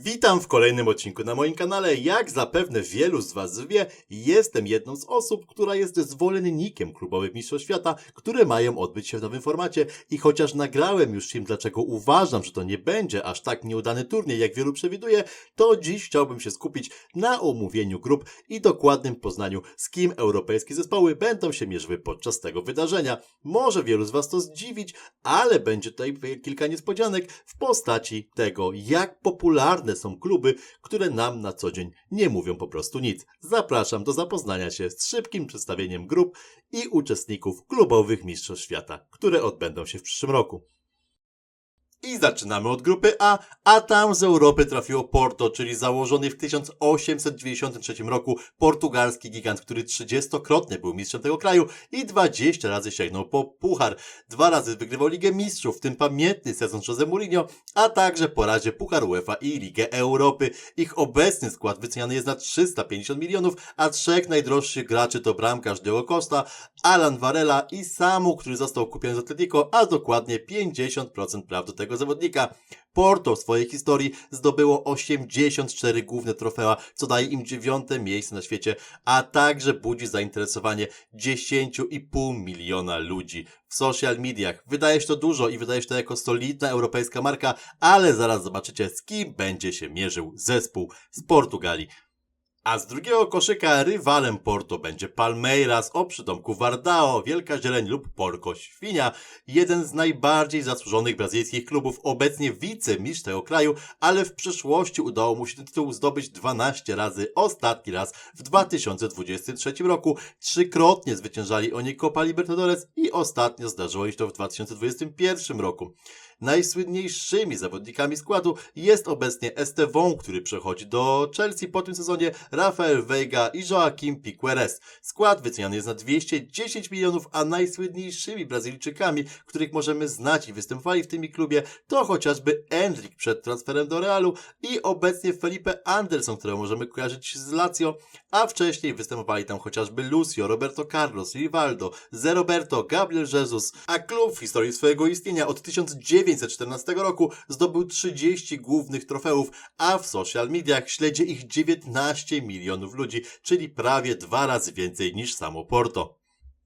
Witam w kolejnym odcinku na moim kanale. Jak zapewne wielu z Was wie, jestem jedną z osób, która jest zwolennikiem klubowych Mistrzostw Świata, które mają odbyć się w nowym formacie. I chociaż nagrałem już film, dlaczego uważam, że to nie będzie aż tak nieudany turniej, jak wielu przewiduje, to dziś chciałbym się skupić na omówieniu grup i dokładnym poznaniu, z kim europejskie zespoły będą się mierzyły podczas tego wydarzenia. Może wielu z Was to zdziwić, ale będzie tutaj kilka niespodzianek w postaci tego, jak są kluby, które nam na co dzień nie mówią po prostu nic. Zapraszam do zapoznania się z szybkim przedstawieniem grup i uczestników klubowych Mistrzostw Świata, które odbędą się w przyszłym roku. I zaczynamy od grupy A, a tam z Europy trafiło Porto, czyli założony w 1893 roku portugalski gigant, który 30-krotnie był mistrzem tego kraju i 20 razy sięgnął po puchar. Dwa razy wygrywał Ligę Mistrzów, w tym pamiętny sezon Jose Mourinho, a także po razie Puchar UEFA i Ligę Europy. Ich obecny skład wyceniany jest na 350 milionów, a trzech najdroższych graczy to bramkarz Diego Costa, Alan Varela i Samu, który został kupiony z Atletico, a dokładnie 50% praw do tego zawodnika. Porto w swojej historii zdobyło 84 główne trofea, co daje im dziewiąte miejsce na świecie, a także budzi zainteresowanie 10,5 miliona ludzi w social mediach. Wydaje się to dużo i wydaje się to jako solidna europejska marka, ale zaraz zobaczycie z kim będzie się mierzył zespół z Portugalii. A z drugiego koszyka rywalem Porto będzie Palmeiras o przydomku Vardao, Wielka Zieleń lub Porco Świnia. Jeden z najbardziej zasłużonych brazylijskich klubów, obecnie wicemistrz tego kraju, ale w przeszłości udało mu się ten tytuł zdobyć 12 razy, ostatni raz w 2023 roku. Trzykrotnie zwyciężali oni Copa Libertadores i ostatnio zdarzyło się to w 2021 roku. Najsłynniejszymi zawodnikami składu jest obecnie Estevão, który przechodzi do Chelsea po tym sezonie, Rafael Veiga i Joaquim Piqueres. Skład wyceniany jest na 210 milionów, a najsłynniejszymi Brazylijczykami, których możemy znać i występowali w tym klubie, to chociażby Endrick przed transferem do Realu i obecnie Felipe Anderson, którego możemy kojarzyć z Lazio, a wcześniej występowali tam chociażby Lucio, Roberto Carlos, Rivaldo, Zé Roberto, Gabriel Jesus, a klub w historii swojego istnienia od 1914 roku zdobył 30 głównych trofeów, a w social mediach śledzi ich 19 milionów ludzi, czyli prawie dwa razy więcej niż samo Porto.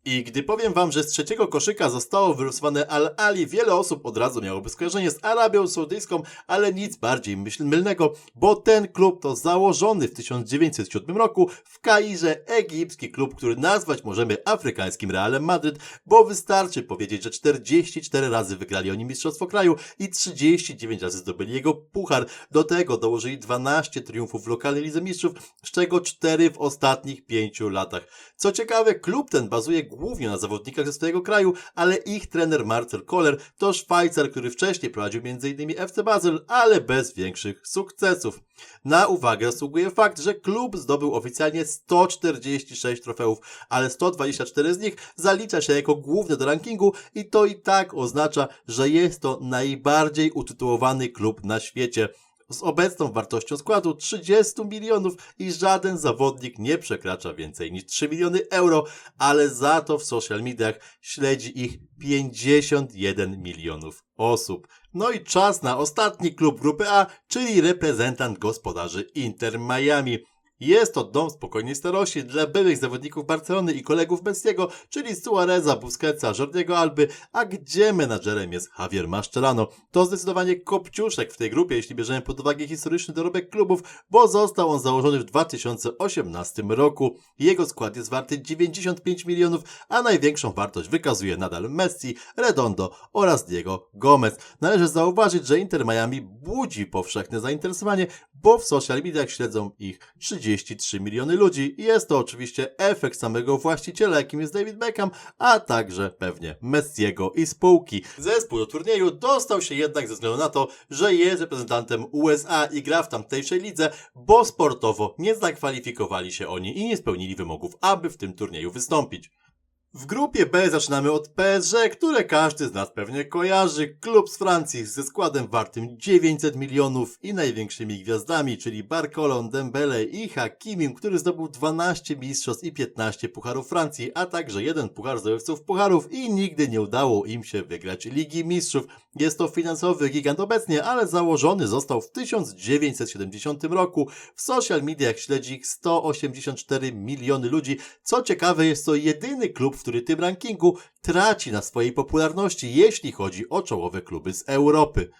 I gdy powiem wam, że z trzeciego koszyka zostało wylosowane Al-Ali, wiele osób od razu miałoby skojarzenie z Arabią Saudyjską, ale nic bardziej myśl mylnego, bo ten klub to założony w 1907 roku w Kairze egipski klub, który nazwać możemy afrykańskim Realem Madryt, bo wystarczy powiedzieć, że 44 razy wygrali oni Mistrzostwo Kraju i 39 razy zdobyli jego puchar. Do tego dołożyli 12 triumfów w lokalnej Lidze Mistrzów, z czego 4 w ostatnich 5 latach. Co ciekawe, klub ten bazuje głównie na zawodnikach ze swojego kraju, ale ich trener Marcel Koller to Szwajcar, który wcześniej prowadził m.in. FC Basel, ale bez większych sukcesów. Na uwagę zasługuje fakt, że klub zdobył oficjalnie 146 trofeów, ale 124 z nich zalicza się jako główne do rankingu i to i tak oznacza, że jest to najbardziej utytułowany klub na świecie z obecną wartością składu 30 milionów i żaden zawodnik nie przekracza więcej niż 3 miliony euro, ale za to w social mediach śledzi ich 51 milionów osób. No i czas na ostatni klub grupy A, czyli reprezentant gospodarzy Inter Miami. Jest to dom spokojnej starości dla byłych zawodników Barcelony i kolegów Messiego, czyli Suareza, Busquetsa, Jordiego Alby, a gdzie menadżerem jest Javier Mascherano. To zdecydowanie kopciuszek w tej grupie, jeśli bierzemy pod uwagę historyczny dorobek klubów, bo został on założony w 2018 roku. Jego skład jest warty 95 milionów, a największą wartość wykazuje nadal Messi, Redondo oraz Diego Gomez. Należy zauważyć, że Inter Miami budzi powszechne zainteresowanie, bo w social mediach śledzą ich 33 miliony ludzi jest to oczywiście efekt samego właściciela, jakim jest David Beckham, a także pewnie Messiego i spółki. Zespół do turnieju dostał się jednak ze względu na to, że jest reprezentantem USA i gra w tamtejszej lidze, bo sportowo nie zakwalifikowali się oni i nie spełnili wymogów, aby w tym turnieju wystąpić. W grupie B zaczynamy od PSG, które każdy z nas pewnie kojarzy. Klub z Francji ze składem wartym 900 milionów i największymi gwiazdami, czyli Barcolą, Dembele i Hakimim, który zdobył 12 mistrzostw i 15 pucharów Francji, a także jeden puchar zdobywców pucharów i nigdy nie udało im się wygrać Ligi Mistrzów. Jest to finansowy gigant obecnie, ale założony został w 1970 roku. W social mediach śledzi ich 184 miliony ludzi. Co ciekawe, jest to jedyny klub, który tym rankingu traci na swojej popularności, jeśli chodzi o czołowe kluby z Europy.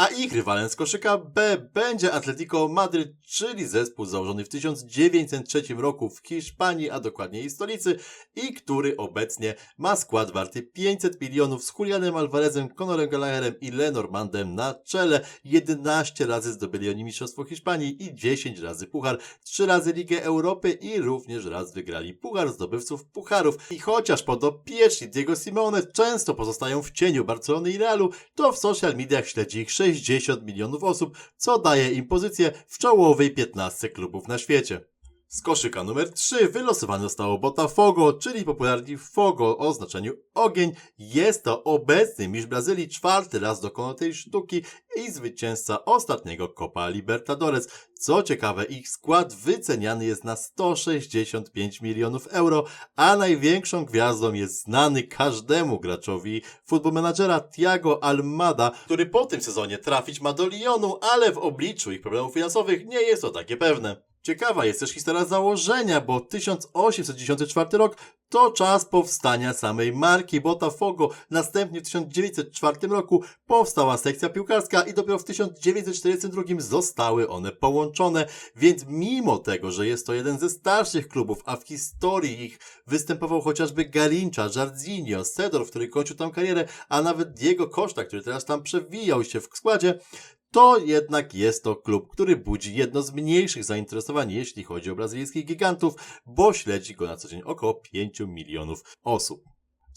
A ich rywalem z koszyka B będzie Atletico Madryt, czyli zespół założony w 1903 roku w Hiszpanii, a dokładnie jej stolicy, i który obecnie ma skład warty 500 milionów z Julianem Alvarezem, Conorem Gallagherem i Lenormandem na czele. 11 razy zdobyli oni Mistrzostwo Hiszpanii i 10 razy Puchar, 3 razy Ligę Europy i również raz wygrali Puchar zdobywców Pucharów. I chociaż podopieczni Diego Simone często pozostają w cieniu Barcelony i Realu, to w social mediach śledzi ich 60 milionów osób, co daje im pozycję w czołowej 15 klubów na świecie. Z koszyka numer 3 wylosowane zostało Botafogo, czyli popularni Fogo o znaczeniu ogień. Jest to obecny mistrz Brazylii, czwarty raz dokonał tej sztuki i zwycięzca ostatniego Copa Libertadores. Co ciekawe, ich skład wyceniany jest na 165 milionów euro, a największą gwiazdą jest znany każdemu graczowi Football Managera Thiago Almada, który po tym sezonie trafić ma do Lyonu, ale w obliczu ich problemów finansowych nie jest to takie pewne. Ciekawa jest też historia założenia, bo 1894 rok to czas powstania samej marki Botafogo. Następnie w 1904 roku powstała sekcja piłkarska i dopiero w 1942 zostały one połączone. Więc mimo tego, że jest to jeden ze starszych klubów, a w historii ich występował chociażby Galincha, Jarzinho, Sedorf, który kończył tam karierę, a nawet Diego Costa, który teraz tam przewijał się w składzie, to jednak jest to klub, który budzi jedno z mniejszych zainteresowań, jeśli chodzi o brazylijskich gigantów, bo śledzi go na co dzień około 5 milionów osób.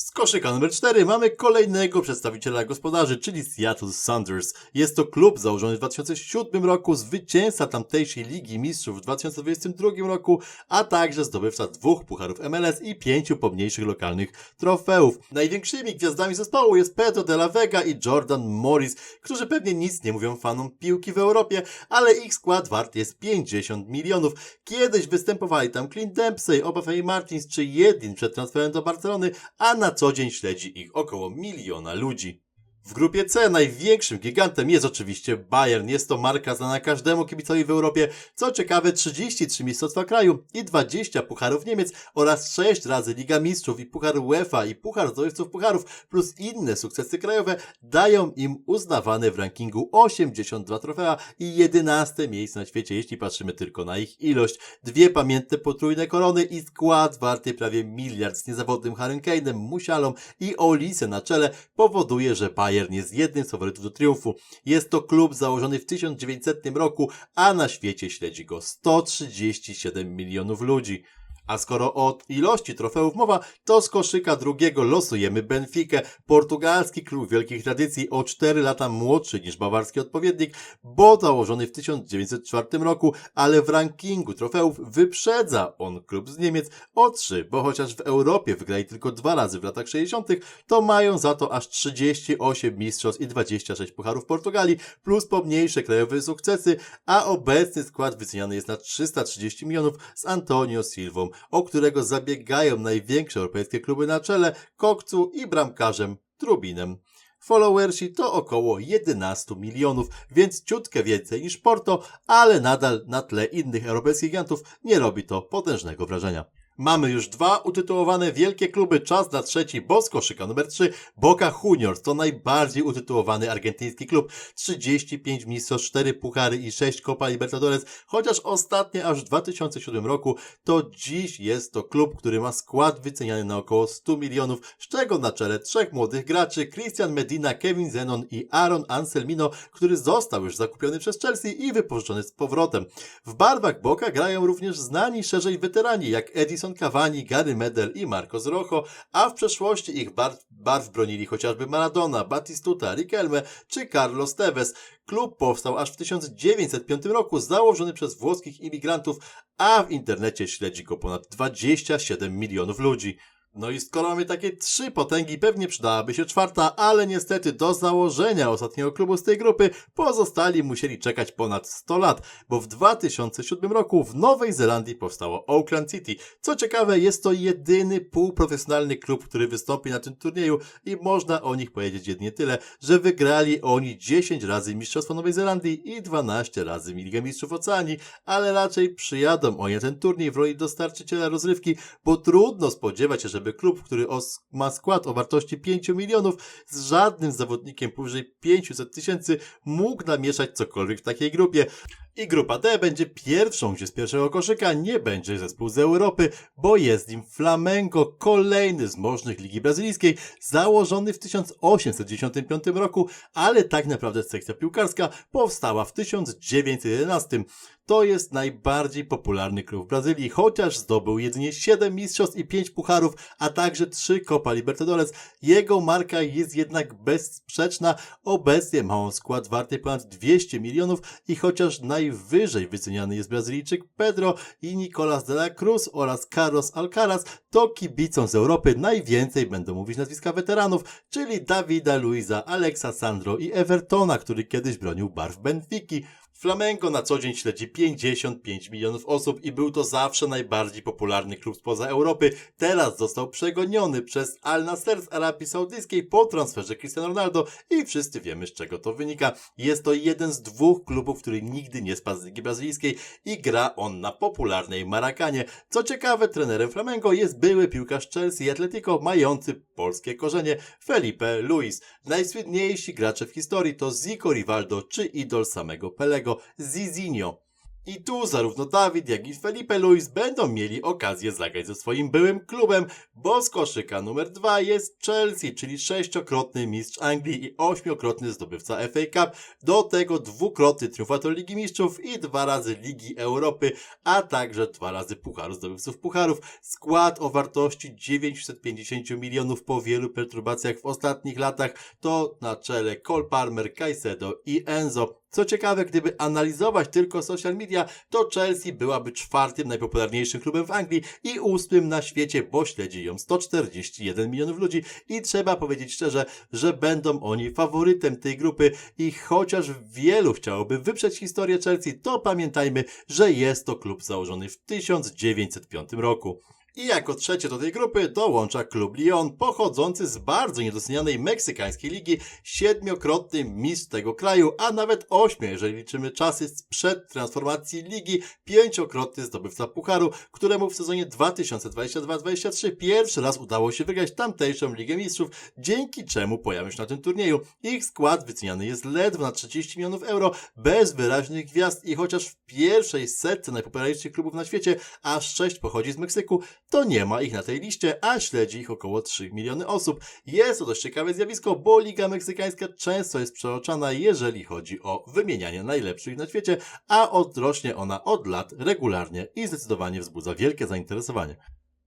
Z koszyka numer 4 mamy kolejnego przedstawiciela gospodarzy, czyli Seattle Sounders. Jest to klub założony w 2007 roku, zwycięzca tamtejszej Ligi Mistrzów w 2022 roku, a także zdobywca dwóch pucharów MLS i pięciu pomniejszych lokalnych trofeów. Największymi gwiazdami zespołu jest Pedro de la Vega i Jordan Morris, którzy pewnie nic nie mówią fanom piłki w Europie, ale ich skład wart jest 50 milionów. Kiedyś występowali tam Clint Dempsey, Obafemi Martins czy Jedin przed transferem do Barcelony, a na co dzień śledzi ich około miliona ludzi. W grupie C największym gigantem jest oczywiście Bayern. Jest to marka znana każdemu kibicowi w Europie. Co ciekawe 33 mistrzostwa kraju i 20 pucharów Niemiec oraz 6 razy Liga Mistrzów i Puchar UEFA i Puchar Zdobywców Pucharów plus inne sukcesy krajowe dają im uznawane w rankingu 82 trofea i 11 miejsce na świecie, jeśli patrzymy tylko na ich ilość. Dwie pamiętne potrójne korony i skład warty prawie miliard z niezawodnym Harry Kane'em, Musialą i Olisem na czele powoduje, że Bayern Bayern jest jednym z faworytów do triumfu. Jest to klub założony w 1900 roku, a na świecie śledzi go 137 milionów ludzi. A skoro o ilości trofeów mowa, to z koszyka drugiego losujemy Benfica, portugalski klub wielkich tradycji o 4 lata młodszy niż bawarski odpowiednik, bo założony w 1904 roku, ale w rankingu trofeów wyprzedza on klub z Niemiec o 3, bo chociaż w Europie wygrali tylko dwa razy w latach 60., to mają za to aż 38 mistrzostw i 26 pucharów Portugalii, plus pomniejsze krajowe sukcesy, a obecny skład wyceniany jest na 330 milionów z Antonio Silvą, o którego zabiegają największe europejskie kluby na czele, Kokcu i bramkarzem Trubinem. Followersi to około 11 milionów, więc ciutkę więcej niż Porto, ale nadal na tle innych europejskich gigantów nie robi to potężnego wrażenia. Mamy już dwa utytułowane wielkie kluby, czas na trzeci, bo z koszyka numer 3 Boca Juniors to najbardziej utytułowany argentyński klub. 35 mistrzostw, 4 puchary i 6 Copa Libertadores, chociaż ostatnie aż w 2007 roku, to dziś jest to klub, który ma skład wyceniany na około 100 milionów, z czego na czele trzech młodych graczy, Christian Medina, Kevin Zenon i Aaron Anselmino, który został już zakupiony przez Chelsea i wypożyczony z powrotem. W barwach Boca grają również znani szerzej weterani, jak Edison Cavani, Gary Medel i Marcos Rojo, a w przeszłości ich barw, barw bronili chociażby Maradona, Batistuta, Riquelme czy Carlos Tevez. Klub powstał aż w 1905 roku, założony przez włoskich imigrantów, a w internecie śledzi go ponad 27 milionów ludzi. No i skoro mamy takie trzy potęgi, pewnie przydałaby się czwarta, ale niestety do założenia ostatniego klubu z tej grupy pozostali musieli czekać ponad 100 lat, bo w 2007 roku w Nowej Zelandii powstało Auckland City. Co ciekawe, jest to jedyny półprofesjonalny klub, który wystąpi na tym turnieju i można o nich powiedzieć jedynie tyle, że wygrali oni 10 razy Mistrzostwo Nowej Zelandii i 12 razy Ligę Mistrzów Oceanii, ale raczej przyjadą oni na ten turniej w roli dostarczyciela rozrywki, bo trudno spodziewać się, żeby klub, który ma skład o wartości 5 milionów, z żadnym zawodnikiem powyżej 500 tysięcy mógł namieszać cokolwiek w takiej grupie. I grupa D będzie pierwszą, gdzie z pierwszego koszyka nie będzie zespół z Europy, bo jest nim Flamengo, kolejny z możnych Ligi Brazylijskiej, założony w 1895 roku, ale tak naprawdę sekcja piłkarska powstała w 1911. To jest najbardziej popularny klub w Brazylii, chociaż zdobył jedynie 7 mistrzostw i 5 pucharów, a także 3 Copa Libertadores. Jego marka jest jednak bezsprzeczna. Obecnie ma on skład warty ponad 200 milionów i chociaż najwyżej wyceniany jest Brazylijczyk Pedro i Nicolas de la Cruz oraz Carlos Alcaraz, to kibicom z Europy najwięcej będą mówić nazwiska weteranów, czyli Davida Luiza, Alexa Sandro i Evertona, który kiedyś bronił barw Benfiki. Flamengo na co dzień śledzi 55 milionów osób i był to zawsze najbardziej popularny klub spoza Europy. Teraz został przegoniony przez Al Nasser z Arabii Saudyjskiej po transferze Cristiano Ronaldo i wszyscy wiemy z czego to wynika. Jest to jeden z dwóch klubów, który nigdy nie spadł z Ligi Brazylijskiej i gra on na popularnej Marakanie. Co ciekawe, trenerem Flamengo jest były piłkarz Chelsea i Atletico mający polskie korzenie Felipe Luis. Najsłynniejsi gracze w historii to Zico Rivaldo czy idol samego Pelego, Zizinho. I tu zarówno Dawid, jak i Felipe Luis będą mieli okazję zagrać ze swoim byłym klubem, bo z koszyka numer dwa jest Chelsea, czyli sześciokrotny mistrz Anglii i ośmiokrotny zdobywca FA Cup, do tego dwukrotny triumfator Ligi Mistrzów i dwa razy Ligi Europy, a także dwa razy Pucharu Zdobywców Pucharów. Skład o wartości 950 milionów po wielu perturbacjach w ostatnich latach to na czele Cole Palmer, Caicedo i Enzo. Co ciekawe, gdyby analizować tylko social media, to Chelsea byłaby czwartym najpopularniejszym klubem w Anglii i ósmym na świecie, bo śledzi ją 141 milionów ludzi i trzeba powiedzieć szczerze, że będą oni faworytem tej grupy i chociaż wielu chciałoby wyprzeć historię Chelsea, to pamiętajmy, że jest to klub założony w 1905 roku. I jako trzecie do tej grupy dołącza klub Lyon, pochodzący z bardzo niedocenianej meksykańskiej ligi, siedmiokrotny mistrz tego kraju, a nawet ośmiu, jeżeli liczymy czasy sprzed transformacji ligi, pięciokrotny zdobywca pucharu, któremu w sezonie 2022-2023 pierwszy raz udało się wygrać tamtejszą Ligę Mistrzów, dzięki czemu pojawią się na tym turnieju. Ich skład wyceniany jest ledwo na 30 milionów euro, bez wyraźnych gwiazd i chociaż w pierwszej setce najpopularniejszych klubów na świecie aż sześć pochodzi z Meksyku, to nie ma ich na tej liście, a śledzi ich około 3 miliony osób. Jest to dość ciekawe zjawisko, bo Liga Meksykańska często jest przeoczana, jeżeli chodzi o wymienianie najlepszych na świecie, a odrośnie ona od lat regularnie i zdecydowanie wzbudza wielkie zainteresowanie.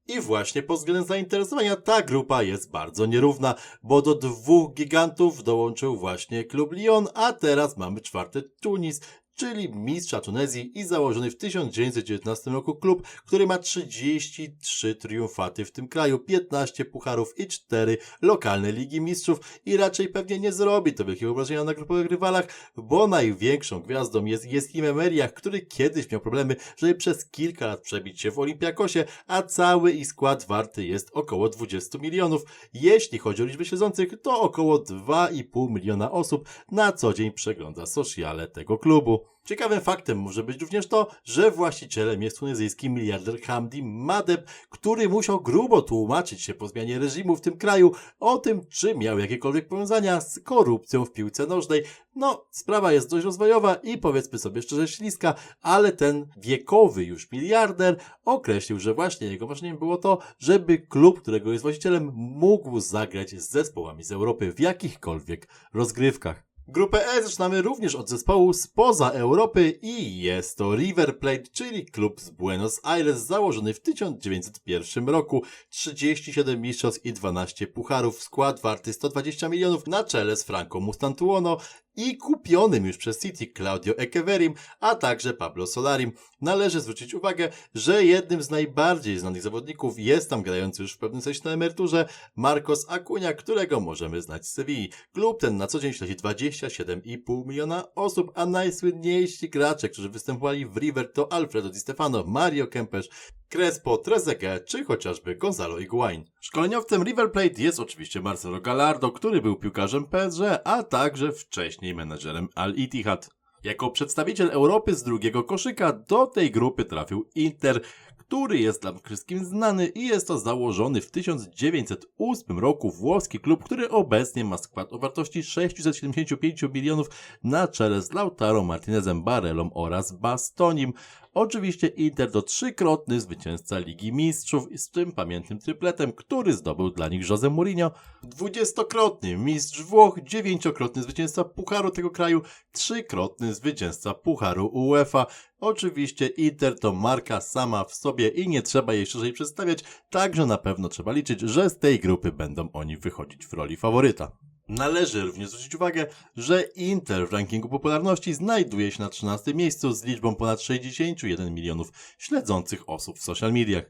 I właśnie pod względem zainteresowania ta grupa jest bardzo nierówna, bo do dwóch gigantów dołączył właśnie klub Lyon, a teraz mamy czwarty Tunis, czyli mistrza Tunezji i założony w 1919 roku klub, który ma 33 triumfaty w tym kraju, 15 pucharów i 4 lokalne ligi mistrzów i raczej pewnie nie zrobi to wielkiego wrażenia na grupowych rywalach, bo największą gwiazdą jest Jeskim Emeriach, który kiedyś miał problemy, żeby przez kilka lat przebić się w Olimpiakosie, a cały ich skład warty jest około 20 milionów. Jeśli chodzi o liczbę siedzących, to około 2,5 miliona osób na co dzień przegląda sociale tego klubu. Ciekawym faktem może być również to, że właścicielem jest tunezyjski miliarder Hamdi Madeb, który musiał grubo tłumaczyć się po zmianie reżimu w tym kraju o tym, czy miał jakiekolwiek powiązania z korupcją w piłce nożnej. No, sprawa jest dość rozwojowa i powiedzmy sobie szczerze śliska, ale ten wiekowy już miliarder określił, że właśnie jego marzeniem było to, żeby klub, którego jest właścicielem, mógł zagrać z zespołami z Europy w jakichkolwiek rozgrywkach. Grupę E zaczynamy również od zespołu spoza Europy i jest to River Plate, czyli klub z Buenos Aires założony w 1901 roku. 37 mistrzostw i 12 pucharów, skład warty 120 milionów na czele z Franco Mustantuono i kupionym już przez City Claudio Echeverim, a także Pablo Solarim. Należy zwrócić uwagę, że jednym z najbardziej znanych zawodników jest tam grający już w pewnym sensie na emeryturze Marcos Acuna, którego możemy znać z Sewilli. Klub ten na co dzień śledzi 27,5 miliona osób, a najsłynniejsi gracze, którzy występowali w River to Alfredo Di Stefano, Mario Kempes, Crespo, Trezeguet czy chociażby Gonzalo Higuain. Szkoleniowcem River Plate jest oczywiście Marcelo Gallardo, który był piłkarzem PSG, a także wcześniej menedżerem Al Ittihad. Jako przedstawiciel Europy z drugiego koszyka do tej grupy trafił Inter, który jest dla wszystkim znany i jest to założony w 1908 roku włoski klub, który obecnie ma skład o wartości 675 milionów na czele z Lautaro Martinezem Barellą oraz Bastonim. Oczywiście Inter to trzykrotny zwycięzca Ligi Mistrzów z tym pamiętnym trypletem, który zdobył dla nich Jose Mourinho, dwudziestokrotny mistrz Włoch, dziewięciokrotny zwycięzca Pucharu tego kraju, trzykrotny zwycięzca Pucharu UEFA. Oczywiście Inter to marka sama w sobie i nie trzeba jej szerzej przedstawiać, także na pewno trzeba liczyć, że z tej grupy będą oni wychodzić w roli faworyta. Należy również zwrócić uwagę, że Inter w rankingu popularności znajduje się na 13 miejscu z liczbą ponad 61 milionów śledzących osób w social mediach.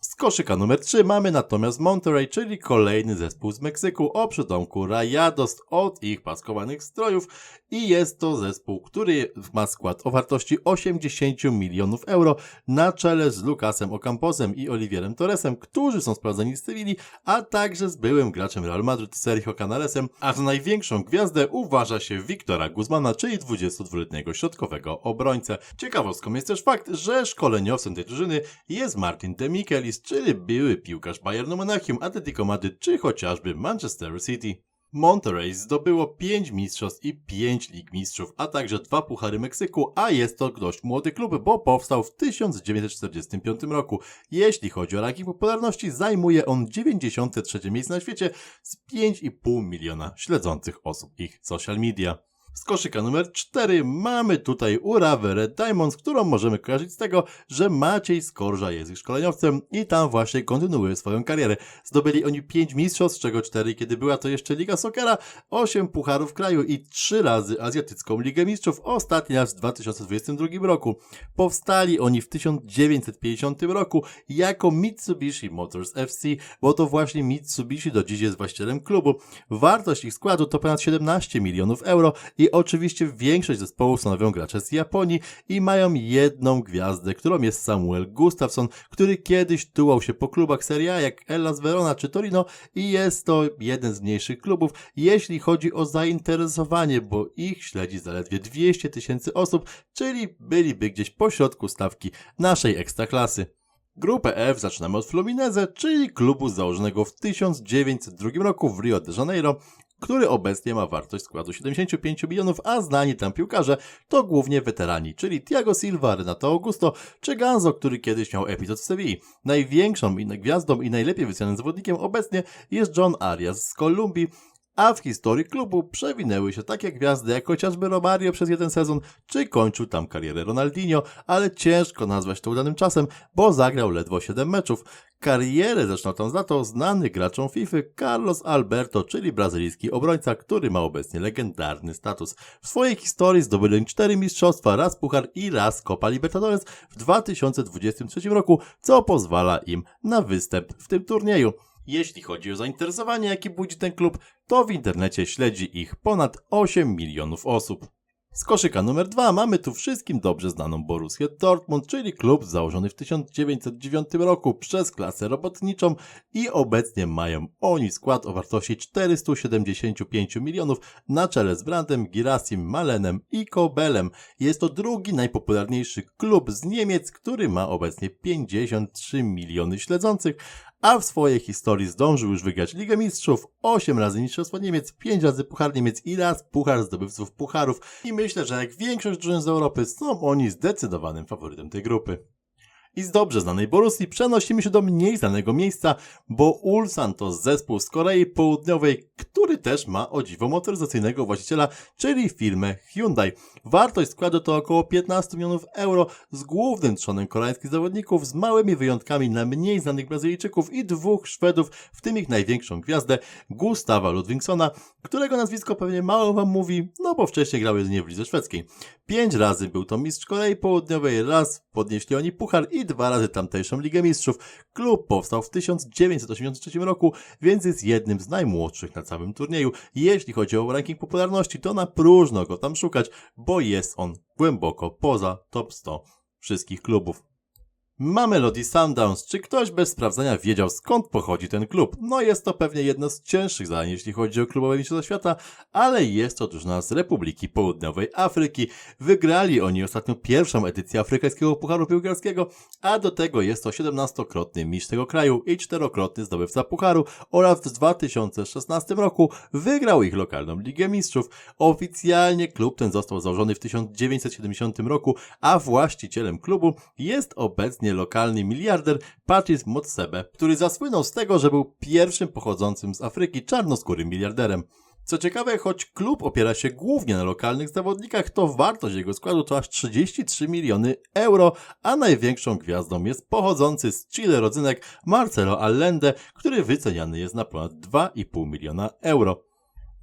Z koszyka numer 3 mamy natomiast Monterey, czyli kolejny zespół z Meksyku o przydomku Rayados od ich paskowanych strojów i jest to zespół, który ma skład o wartości 80 milionów euro na czele z Lucasem Ocamposem i Olivierem Torresem, którzy są sprawdzeni z cywili, a także z byłym graczem Real Madrid Sergio Canalesem, a za największą gwiazdę uważa się Wiktora Guzmana, czyli 22-letniego środkowego obrońcę. Ciekawostką jest też fakt, że szkoleniowcem tej drużyny jest Martin Czyli były piłkarz Bayernu Monachium, Atletico Madryt czy chociażby Manchester City. Monterey zdobyło 5 mistrzostw i 5 lig mistrzów, a także dwa puchary Meksyku, a jest to dość młody klub, bo powstał w 1945 roku. Jeśli chodzi o ranking popularności, zajmuje on 93 miejsce na świecie z 5,5 miliona śledzących osób ich social media. Z koszyka numer 4 mamy tutaj Urawę Red Diamonds, którą możemy kojarzyć z tego, że Maciej Skorża jest ich szkoleniowcem i tam właśnie kontynuuje swoją karierę. Zdobyli oni 5 mistrzostw, z czego 4 kiedy była to jeszcze Liga Sokera, 8 pucharów kraju i 3 razy Azjatycką Ligę Mistrzów, ostatni raz w 2022 roku. Powstali oni w 1950 roku jako Mitsubishi Motors FC, bo to właśnie Mitsubishi do dziś jest właścicielem klubu. Wartość ich składu to ponad 17 milionów euro i oczywiście większość zespołów stanowią gracze z Japonii i mają jedną gwiazdę, którą jest Samuel Gustafsson, który kiedyś tułał się po klubach Serie A jak Hellas Verona czy Torino i jest to jeden z mniejszych klubów, jeśli chodzi o zainteresowanie, bo ich śledzi zaledwie 200 tysięcy osób, czyli byliby gdzieś po środku stawki naszej ekstraklasy. Grupę F zaczynamy od Fluminense, czyli klubu założonego w 1902 roku w Rio de Janeiro, który obecnie ma wartość składu 75 milionów, a znani tam piłkarze to głównie weterani, czyli Thiago Silva, Renato Augusto czy Ganzo, który kiedyś miał epizod w Sewilli. Największą gwiazdą i najlepiej wycenianym zawodnikiem obecnie jest John Arias z Kolumbii, a w historii klubu przewinęły się takie gwiazdy jak chociażby Romario przez jeden sezon, czy kończył tam karierę Ronaldinho, ale ciężko nazwać to udanym czasem, bo zagrał ledwo 7 meczów. Karierę zaczynał tam za to znany graczom FIFA Carlos Alberto, czyli brazylijski obrońca, który ma obecnie legendarny status. W swojej historii zdobyli 4 mistrzostwa, raz puchar i raz Copa Libertadores w 2023 roku, co pozwala im na występ w tym turnieju. Jeśli chodzi o zainteresowanie, jakie budzi ten klub, to w internecie śledzi ich ponad 8 milionów osób. Z koszyka numer 2 mamy tu wszystkim dobrze znaną Borussię Dortmund, czyli klub założony w 1909 roku przez klasę robotniczą i obecnie mają oni skład o wartości 475 milionów na czele z Brandem, Girasim, Malenem i Kobelem. Jest to drugi najpopularniejszy klub z Niemiec, który ma obecnie 53 miliony śledzących, a w swojej historii zdążył już wygrać Ligę Mistrzów, 8 razy Mistrzostwo Niemiec, 5 razy Puchar Niemiec i raz Puchar Zdobywców Pucharów i myślę, że jak większość drużyn z Europy są oni zdecydowanym faworytem tej grupy. I z dobrze znanej Borussii przenosimy się do mniej znanego miejsca, bo Ulsan to zespół z Korei Południowej, który też ma o dziwo motoryzacyjnego właściciela, czyli firmę Hyundai. Wartość składu to około 15 milionów euro z głównym trzonem koreańskich zawodników, z małymi wyjątkami na mniej znanych Brazylijczyków i dwóch Szwedów, w tym ich największą gwiazdę, Gustawa Ludwigsona, którego nazwisko pewnie mało wam mówi, no bo wcześniej grał jedynie w lidze szwedzkiej. Pięć razy był to mistrz Korei Południowej, raz podnieśli oni puchar i dwa razy tamtejszą Ligę Mistrzów. Klub powstał w 1983 roku, więc jest jednym z najmłodszych na całym turnieju. Jeśli chodzi o ranking popularności, to na próżno go tam szukać, bo jest on głęboko poza top 100 wszystkich klubów. Mamelody Sundowns. Czy ktoś bez sprawdzenia wiedział skąd pochodzi ten klub? No jest to pewnie jedno z cięższych zadań, jeśli chodzi o klubowe mistrzostwa świata, ale jest to drużyna z Republiki Południowej Afryki. Wygrali oni ostatnio pierwszą edycję afrykańskiego Pucharu Piłkarskiego, a do tego jest to 17-krotny mistrz tego kraju i czterokrotny zdobywca Pucharu oraz w 2016 roku wygrał ich lokalną Ligę Mistrzów. Oficjalnie klub ten został założony w 1970 roku, a właścicielem klubu jest obecnie lokalny miliarder Patrice Motsebe, który zasłynął z tego, że był pierwszym pochodzącym z Afryki czarnoskórym miliarderem. Co ciekawe, choć klub opiera się głównie na lokalnych zawodnikach, to wartość jego składu to aż 33 miliony euro, a największą gwiazdą jest pochodzący z Chile rodzynek Marcelo Allende, który wyceniany jest na ponad 2,5 miliona euro.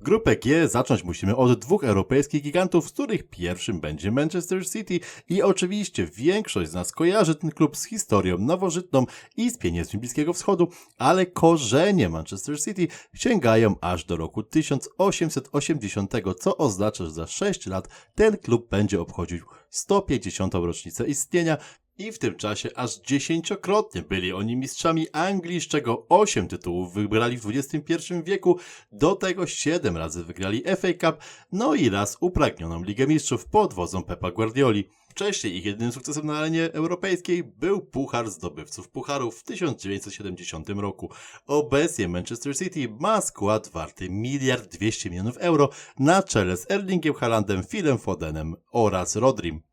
Grupę G zacząć musimy od dwóch europejskich gigantów, z których pierwszym będzie Manchester City i oczywiście większość z nas kojarzy ten klub z historią nowożytną i z pieniędzmi Bliskiego Wschodu, ale korzenie Manchester City sięgają aż do roku 1880, co oznacza, że za 6 lat ten klub będzie obchodził 150. rocznicę istnienia, i w tym czasie aż dziesięciokrotnie byli oni mistrzami Anglii, z czego 8 tytułów wygrali w XXI wieku, do tego 7 razy wygrali FA Cup, no i raz upragnioną Ligę Mistrzów pod wodzą Pepa Guardioli. Wcześniej ich jedynym sukcesem na arenie europejskiej był Puchar Zdobywców Pucharów w 1970 roku. Obecnie Manchester City ma skład warty 1 200 milionów euro na czele z Erlingiem Haalandem, Philem Fodenem oraz Rodrim.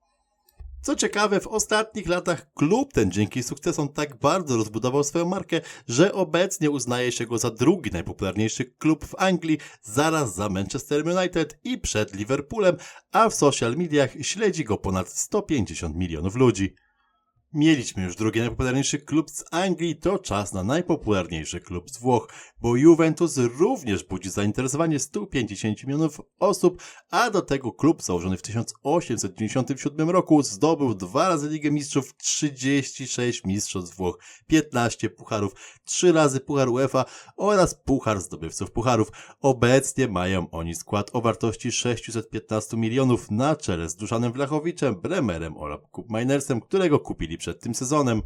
Co ciekawe, w ostatnich latach klub ten dzięki sukcesom tak bardzo rozbudował swoją markę, że obecnie uznaje się go za drugi najpopularniejszy klub w Anglii, zaraz za Manchester United i przed Liverpoolem, a w social mediach śledzi go ponad 150 milionów ludzi. Mieliśmy już drugi najpopularniejszy klub z Anglii, to czas na najpopularniejszy klub z Włoch, bo Juventus również budzi zainteresowanie 150 milionów osób, a do tego klub założony w 1897 roku zdobył dwa razy Ligę Mistrzów, 36 mistrzostw Włoch, 15 pucharów, 3 razy Puchar UEFA oraz Puchar Zdobywców Pucharów. Obecnie mają oni skład o wartości 615 milionów na czele z Duszanem Wlachowiczem, Bremerem oraz Minersem, którego kupili przed tym sezonem.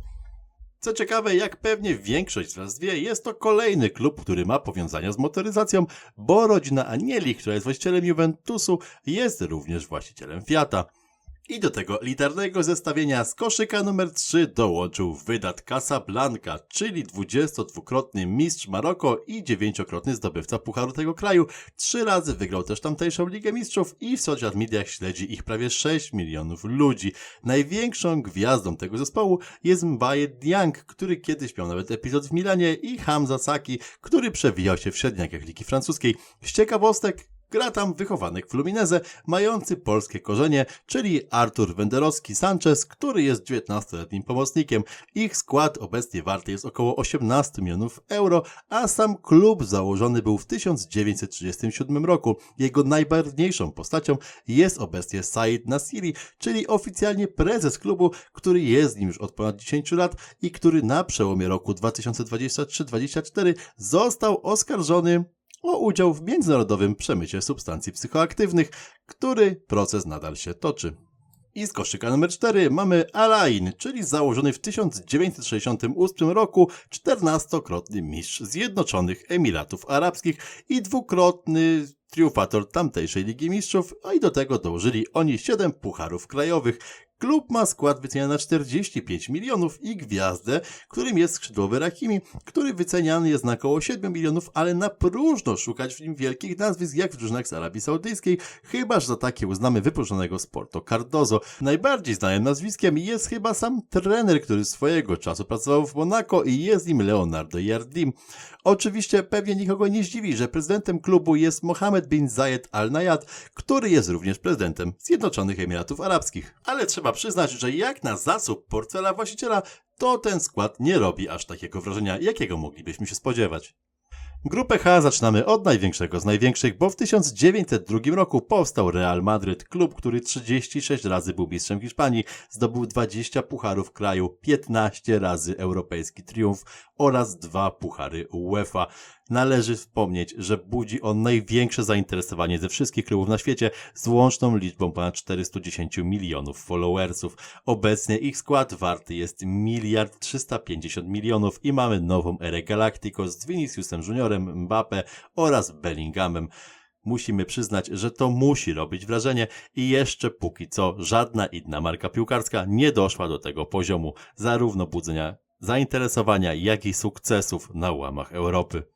Co ciekawe, jak pewnie większość z Was wie, jest to kolejny klub, który ma powiązania z motoryzacją, bo rodzina Anieli, która jest właścicielem Juventusu, jest również właścicielem Fiata. I do tego elitarnego zestawienia z koszyka numer 3 dołączył wydat Casablanca, czyli 22-krotny mistrz Maroko i 9-krotny zdobywca Pucharu tego kraju. Trzy razy wygrał też tamtejszą Ligę Mistrzów i w social mediach śledzi ich prawie 6 milionów ludzi. Największą gwiazdą tego zespołu jest Mbaye Diang, który kiedyś miał nawet epizod w Milanie i Hamza Saki, który przewijał się w średniakach Ligi Francuskiej. Z ciekawostek Gra tam wychowanek Flumineze, mający polskie korzenie, czyli Artur Wenderowski Sanchez, który jest 19-letnim pomocnikiem. Ich skład obecnie warty jest około 18 milionów euro, a sam klub założony był w 1937 roku. Jego najbarwniejszą postacią jest obecnie Said Nasiri, czyli oficjalnie prezes klubu, który jest nim już od ponad 10 lat i który na przełomie roku 2023-2024 został oskarżony o udział w międzynarodowym przemycie substancji psychoaktywnych, który proces nadal się toczy. I z koszyka numer 4 mamy Alain, czyli założony w 1968 roku 14-krotny mistrz Zjednoczonych Emiratów Arabskich i dwukrotny triumfator tamtejszej Ligi Mistrzów, a i do tego dołożyli oni 7 pucharów krajowych. Klub ma skład wyceniany na 45 milionów i gwiazdę, którym jest skrzydłowy Rakimi, który wyceniany jest na około 7 milionów, ale na próżno szukać w nim wielkich nazwisk jak w drużynach z Arabii Saudyjskiej, chyba że za takie uznamy wypożyczonego z Porto Cardozo. Najbardziej znanym nazwiskiem jest chyba sam trener, który swojego czasu pracował w Monaco i jest nim Leonardo Jardim. Oczywiście pewnie nikogo nie zdziwi, że prezydentem klubu jest Bin Zayed Al Nayad, który jest również prezydentem Zjednoczonych Emiratów Arabskich. Ale trzeba przyznać, że jak na zasób portfela właściciela, to ten skład nie robi aż takiego wrażenia, jakiego moglibyśmy się spodziewać. Grupę H zaczynamy od największego z największych, bo w 1902 roku powstał Real Madryt, klub, który 36 razy był mistrzem Hiszpanii, zdobył 20 pucharów kraju, 15 razy europejski triumf oraz dwa puchary UEFA. Należy wspomnieć, że budzi on największe zainteresowanie ze wszystkich klubów na świecie z łączną liczbą ponad 410 milionów followersów. Obecnie ich skład warty jest miliard 350 milionów i mamy nową erę Galacticos z Viniciusem Juniorem, Mbappe oraz Bellinghamem. Musimy przyznać, że to musi robić wrażenie i jeszcze póki co żadna inna marka piłkarska nie doszła do tego poziomu zarówno budzenia zainteresowania, jak i sukcesów na łamach Europy.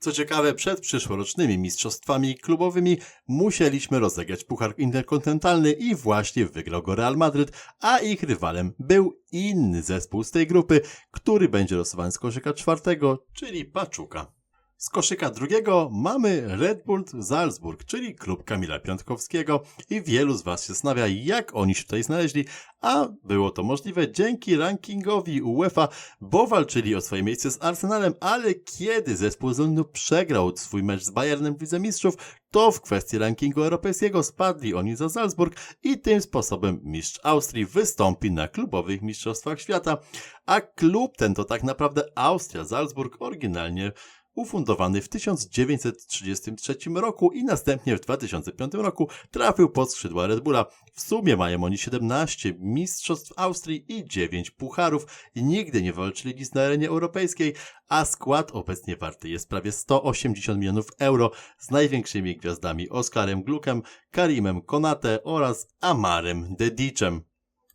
Co ciekawe, przed przyszłorocznymi mistrzostwami klubowymi musieliśmy rozegrać Puchar Interkontynentalny i właśnie wygrał go Real Madryt, a ich rywalem był inny zespół z tej grupy, który będzie losowany z koszyka czwartego, czyli Paczuka. Z koszyka drugiego mamy Red Bull Salzburg, czyli klub Kamila Piątkowskiego i wielu z Was się zastanawia, jak oni się tutaj znaleźli, a było to możliwe dzięki rankingowi UEFA, bo walczyli o swoje miejsce z Arsenalem, ale kiedy zespół z Londynu przegrał swój mecz z Bayernem w Lidze Mistrzów, to w kwestii rankingu europejskiego spadli oni za Salzburg i tym sposobem mistrz Austrii wystąpi na klubowych mistrzostwach świata, a klub ten to tak naprawdę Austria Salzburg oryginalnie ufundowany w 1933 roku i następnie w 2005 roku trafił pod skrzydła Red Bulla. W sumie mają oni 17 mistrzostw Austrii i 9 pucharów nigdy nie walczyli nic na arenie europejskiej, a skład obecnie warty jest prawie 180 milionów euro z największymi gwiazdami Oskarem Glukem, Karimem Konate oraz Amarem Dedicem.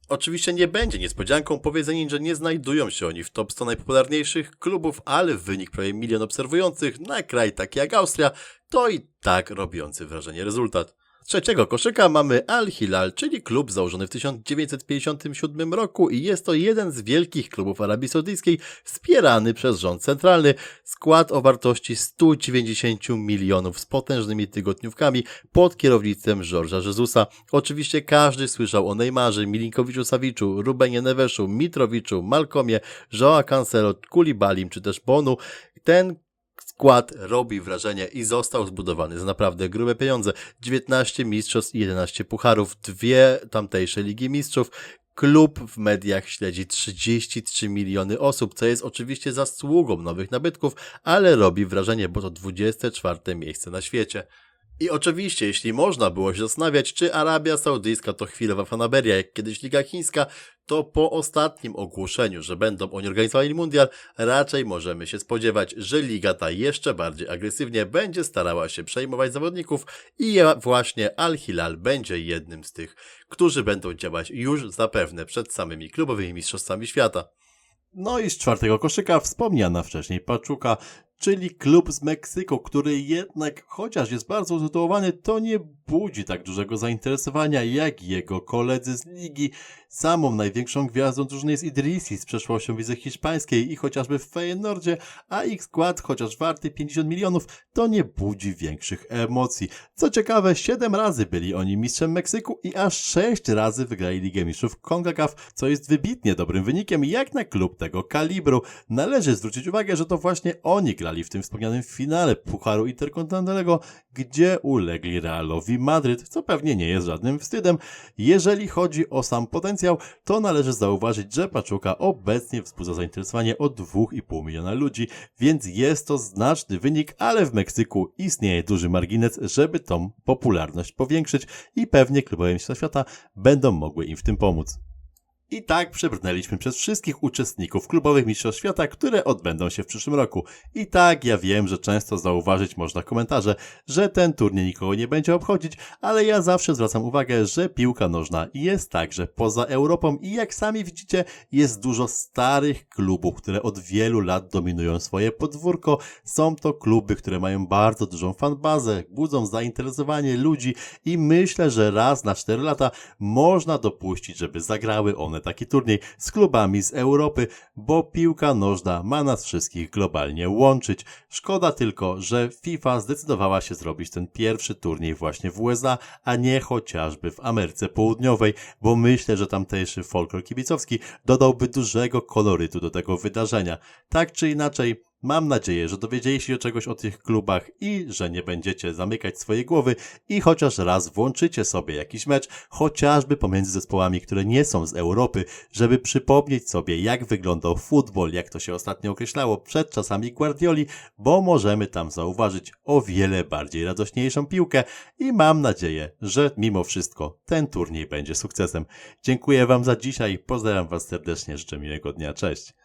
Oczywiście nie będzie niespodzianką powiedzenie, że nie znajdują się oni w top 100 najpopularniejszych klubów, ale wynik prawie milion obserwujących na kraj taki jak Austria to i tak robiący wrażenie rezultat. Trzeciego koszyka mamy Al Hilal, czyli klub założony w 1957 roku i jest to jeden z wielkich klubów Arabii Saudyjskiej wspierany przez rząd centralny. Skład o wartości 190 milionów z potężnymi tygodniówkami pod kierownictwem George'a Jezusa. Oczywiście każdy słyszał o Neymarze, Milinkowiczu Saviczu, Rubenie Neveszu, Mitrowiczu, Malkomie, Joa Cancelo, Kulibalim czy też Bonu. Ten Skład robi wrażenie i został zbudowany za naprawdę grube pieniądze. 19 mistrzostw i 11 pucharów, dwie tamtejsze Ligi Mistrzów. Klub w mediach śledzi 33 miliony osób, co jest oczywiście zasługą nowych nabytków, ale robi wrażenie, bo to 24 miejsce na świecie. I oczywiście, jeśli można było się zastanawiać, czy Arabia Saudyjska to chwilowa fanaberia, jak kiedyś Liga Chińska, to po ostatnim ogłoszeniu, że będą oni organizowali mundial, raczej możemy się spodziewać, że liga ta jeszcze bardziej agresywnie będzie starała się przejmować zawodników i właśnie Al-Hilal będzie jednym z tych, którzy będą działać już zapewne przed samymi klubowymi mistrzostwami świata. No i z czwartego koszyka wspomniana wcześniej Paczuka, czyli klub z Meksyku, który jednak, chociaż jest bardzo utytułowany, to nie budzi tak dużego zainteresowania jak jego koledzy z ligi. Samą największą gwiazdą drużyny jest Idrisi z przeszłością wizy hiszpańskiej i chociażby w Feyenoordzie, a ich skład, chociaż warty 50 milionów, to nie budzi większych emocji. Co ciekawe, 7 razy byli oni mistrzem Meksyku i aż 6 razy wygrali Ligę Mistrzów CONCACAF, co jest wybitnie dobrym wynikiem jak na klub tego kalibru. Należy zwrócić uwagę, że to właśnie oni grali w tym wspomnianym finale Pucharu Interkontynentalnego, gdzie ulegli Realowi Madryt, co pewnie nie jest żadnym wstydem. Jeżeli chodzi o sam potencjał, to należy zauważyć, że Paczuka obecnie wzbudza zainteresowanie o 2,5 miliona ludzi, więc jest to znaczny wynik, ale w Meksyku istnieje duży margines, żeby tą popularność powiększyć i pewnie klubowe świata będą mogły im w tym pomóc. I tak przebrnęliśmy przez wszystkich uczestników klubowych Mistrzostw Świata, które odbędą się w przyszłym roku. I tak, ja wiem, że często zauważyć można komentarze, że ten turniej nikogo nie będzie obchodzić, ale ja zawsze zwracam uwagę, że piłka nożna jest także poza Europą i jak sami widzicie, jest dużo starych klubów, które od wielu lat dominują swoje podwórko. Są to kluby, które mają bardzo dużą fanbazę, budzą zainteresowanie ludzi i myślę, że raz na 4 lata można dopuścić, żeby zagrały one taki turniej z klubami z Europy, bo piłka nożna ma nas wszystkich globalnie łączyć. Szkoda tylko, że FIFA zdecydowała się zrobić ten pierwszy turniej właśnie w USA, a nie chociażby w Ameryce Południowej, bo myślę, że tamtejszy folklor kibicowski dodałby dużego kolorytu do tego wydarzenia. Tak czy inaczej, Mam nadzieję, że dowiedzieliście się czegoś o tych klubach i że nie będziecie zamykać swojej głowy i chociaż raz włączycie sobie jakiś mecz, chociażby pomiędzy zespołami, które nie są z Europy, żeby przypomnieć sobie, jak wyglądał futbol, jak to się ostatnio określało przed czasami Guardioli, bo możemy tam zauważyć o wiele bardziej radośniejszą piłkę i mam nadzieję, że mimo wszystko ten turniej będzie sukcesem. Dziękuję Wam za dzisiaj, pozdrawiam Was serdecznie, życzę miłego dnia, cześć.